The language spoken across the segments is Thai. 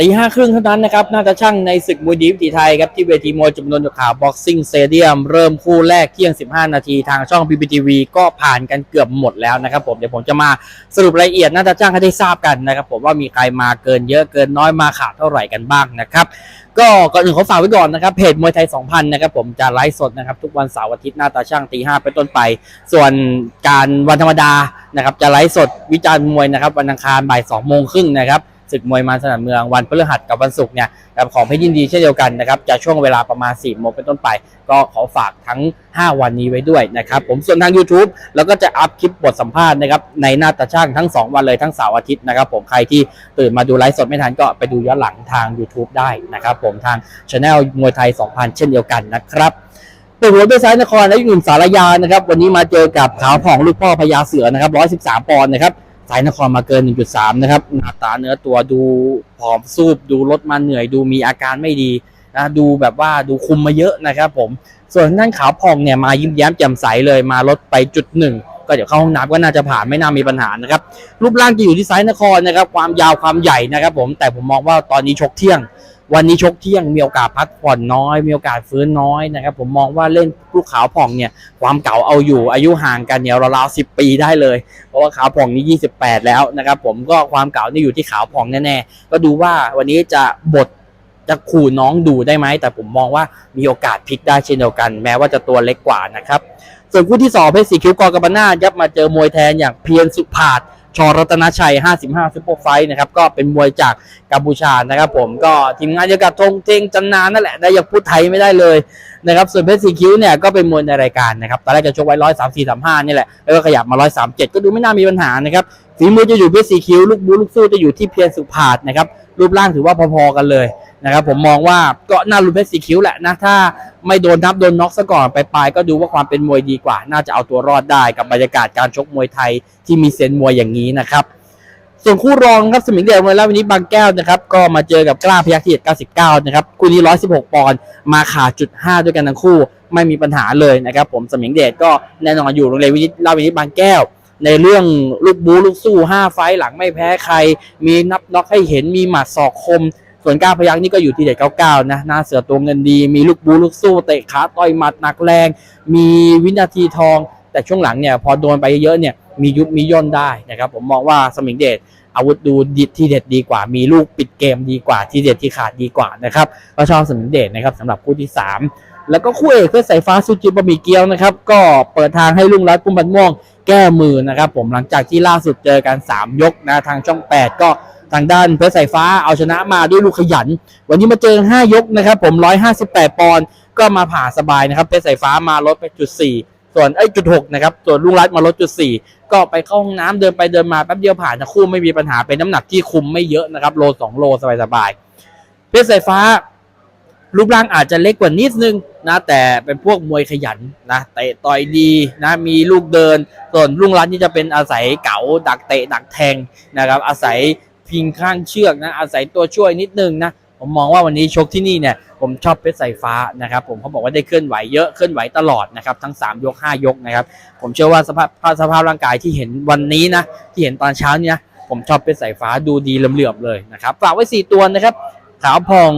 ตีห้าครึ่งเท่านั้นนะครับ น่าจะช่างในศึกมวยดีวิถีไทยครับ ที่เวทีมวยจุมนนข่าวบ็อกซิ่งสเตเดียมเริ่มคู่แรกเที่ยง 15 นาทีทางช่อง PPTV ก็ผ่านกันเกือบหมดแล้วนะครับผม เดี๋ยวผมจะมาสรุปรายละเอียดน่าจะจ้างให้ได้ทราบกันนะครับผมว่ามีใครมาเกินเยอะเกินน้อยมาขาดเท่าไหร่กันบ้างนะครับก็ก่อนอื่นขอฝากไว้ก่อนนะครับเพจมวยไทย 2000 นะครับผมจะไลฟ์สดนะครับทุกวันเสาร์อาทิตย์หน้าตาช่างตีห้าเป็นต้นไป ส่วนการวันธรรมดานะครับจะไลฟ์สดวิจารณ์มวยนะครับวันอังคารบ่าย2โมงครึ่งนะครับ ศึกมวยมันสนามเมืองวันพฤหัสกับวันศุกร์เนี่ยกับของเพชรยินดีเช่นเดียวกันนะครับจะช่วงเวลาประมาณ4โมงเป็นต้นไป ก็ขอฝากทั้ง 5 วันนี้ไว้ด้วยนะครับผมส่วนทาง YouTube แล้วก็จะอัพคลิปบทสัมภาษณ์นะครับในหน้าตาช่างทั้ง 2 วันเลยทั้งเสาร์อาทิตย์นะครับผมใครที่ตื่นมาดูไลฟ์สดไม่ทันก็ไปดูย้อนหลังทาง YouTube ได้นะครับผมทางช anel มวยไทย 2000 เช่นเดียวกันนะครับเปิดหัวด้วยซ้ายนครและหนุ่มสารยานะครับ วันนี้มาเจอกับขาวผ่องลูกพ่อพญาเสือนะครับ113 ปอนด์นะครับ สายนครมาเกิน 1.3 นะครับ หน้าตาเนื้อตัวดูผอมซูบ ดูลดมาเหนื่อย ดูมีอาการไม่ดีนะดูแบบว่าดูคุมมาเยอะนะครับผม ส่วนท่านขาวพองเนี่ยมายิ้มแย้มแจ่มใสเลยมาลดไปจุดหนึ่งก็เดี๋ยวเข้าห้องน้ำก็น่าจะผ่านไม่น่ามีปัญหานะครับ รูปร่างจะอยู่ที่ไซส์นครนะครับ ความยาวความใหญ่นะครับ ผมแต่ผมมองว่าตอนนี้ชกเที่ยง วันนี้ชกเที่ยงมีโอกาสพักผ่อนน้อย มีโอกาสฟื้นน้อยนะครับ ผมมองว่าเล่นลูกขาวผ่องเนี่ยความเก่าเอาอยู่อายุห่างกันเนี่ยราวๆสิปีได้เลย เพราะว่าขาวผ่องนี่ 28 แล้วนะครับผมก็ความเก่านี่อยู่ที่ขาวผ่องแน่ๆก็ดูว่าวันนี้จะบทจะขู่น้องดูได้ไหมแต่ผมมองว่ามีโอกาสพลิกได้เช่นเดียวกัน แม้ว่าจะตัวเล็กกว่านะครับส่วนคู่ที่สองเพชรสีคิ้วกอกระบนายับมาเจอมวยแทนอย่างเพียรสุภาส ชอรัตนชัย 55ซุปเปอร์ไฟท์นะครับ ก็เป็นมวยจากกัมพูชานะครับผมก็ทีมงานเดียวกับธงเทงจันนานนั่นแหละได้ยังพูดไทยไม่ได้เลยนะครับส่วนเพชรสีคิ้วเนี่ยก็เป็นมวยในรายการนะครับตอนแรกจะชกไว้ร้อยสามสี่สามห้านี่แหละแล้วก็ขยับมาร้อยสามเจ็ดก็ดูไม่น่ามีปัญหานะครับฝีมือจะอยู่เพชรสีคิ้วลูกบูลูกสู้จะอยู่ที่เพียรสุภาดนะครับ รูปร่างถือว่าพอๆกันเลยนะครับผมมองว่าก็น่ารุนเพชรสีคิ้วแหละนะถ้าไม่โดนนับโดนน็อกซะก่อนไปปลายๆก็ดูว่าความเป็นมวยดีกว่า น่าจะเอาตัวรอดได้กับบรรยากาศการชกมวยไทยที่มีเซนส์มวยอย่างนี้นะครับส่วนคู่รองครับสมิงเดชมวยแล้ววันนี้บางแก้วนะครับก็มาเจอกับกล้าพยัคฆ์ที่99 นะครับคู่นี้ 116 ปอนด์มาขาดจุด 5 ด้วยกันทั้งคู่ไม่มีปัญหาเลยนะครับผมสมิงเดชก็แน่นอนอยู่โรงเรียนวินิตลาวินิตบางแก้ว ในเรื่องลูกบูลูกสู้5ไฟหลังไม่แพ้ใคร มีนับน็อกให้เห็นมีหมัดศอกคม ส่วนก้าพยักนี่ก็อยู่ที่เด็ดเก้าเก้านะหน้าเสือตัวเงินดี มีลูกบูลูกสู้เตะขาต่อยหมัดหนักแรง มีวินาทีทอง แต่ช่วงหลังเนี่ยพอโดนไปเยอะเนี่ยมียุบมีย่นได้นะครับผมมองว่าสมิงเดชอาวุธดูดิที่เด็ดดีกว่า มีลูกปิดเกมดีกว่าที่เด็ดที่ขาดดีกว่านะครับก็ชอบสมิงเดชนะครับสำหรับคู่ที่ 3 แล้วก็คู่เอกเพื่อสายฟ้าซูจิบะหมี่เกี๊ยวนะครับก็เปิดทางให้ลุงรัตพุ่มพันม่วง แก้มือนะครับผมหลังจากที่ล่าสุดเจอกัน 3 ยกนะทางช่อง 8 ก็ทางด้านเพชรสายฟ้าเอาชนะมาด้วยลูกขยัน วันนี้มาเจอ 5 ยกนะครับผม 158 ปอนด์ก็มาผ่าสบายนะครับเพชรสายฟ้ามาลดไปจุด4ส่วนไอ้จุด6นะครับส่วนลุงรัตมาลดจุด4ก็ไปเข้าห้องน้ำเดินไปเดินมาแป๊บเดียวผ่านทั้งคู่ไม่มีปัญหาเป็นน้ำหนักที่คุมไม่เยอะนะครับโล2โลสบายๆเพชรสายฟ้ารูปร่างอาจจะเล็กกว่านิดนึง นะแต่เป็นพวกมวยขยันนะเตะต่อยดีนะมีลูกเดิน ส่วนลุงรัตนี่จะเป็นอาศัยเก๋าดักเตะดักแทงนะครับอาศัยพิงข้างเชือกนะอาศัยตัวช่วยนิดนึงนะผมมองว่าวันนี้ชกที่นี่เนี่ยผมชอบเพชรสายฟ้านะครับผมเขาบอกว่าได้เคลื่อนไหวเยอะเคลื่อนไหวตลอดนะครับทั้ง 3 ยก 5 ยกนะครับผมเชื่อว่าสภาพสภาพร่างกายที่เห็นวันนี้นะที่เห็นตอนเช้านี่นะผมชอบเพชรสายฟ้าดูดีเหลื่อมๆเลยนะครับฝากไว้ 4 ตัวนะครับขาวพอง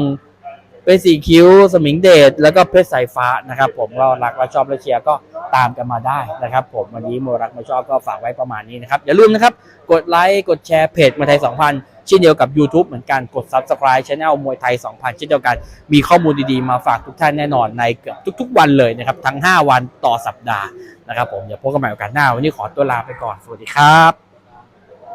เป็นสีคิ้ว สมิงเดชแล้วก็เพชรสายฟ้านะครับ ผมก็รักและชอบและเชียร์ก็ตามกันมาได้นะครับ ผมวันนี้โมรักมาชอบก็ฝากไว้ประมาณนี้นะครับ อย่าลืมนะครับ กดไลค์กดแชร์เพจมวยไทย 2000 เช่นเดียวกับ YouTube เหมือนกันกด Subscribe Channel มวยไทย 2000 เช่นเดียวกัน มีข้อมูลดีๆ มาฝากทุกท่านแน่นอนในเกือบทุก ๆ วันเลยนะครับ ทั้ง 5 วันต่อสัปดาห์นะครับ ผมเดี๋ยวพบกันใหม่โอกาสหน้า วันนี้ขอตัวลาไปก่อนสวัสดีครับ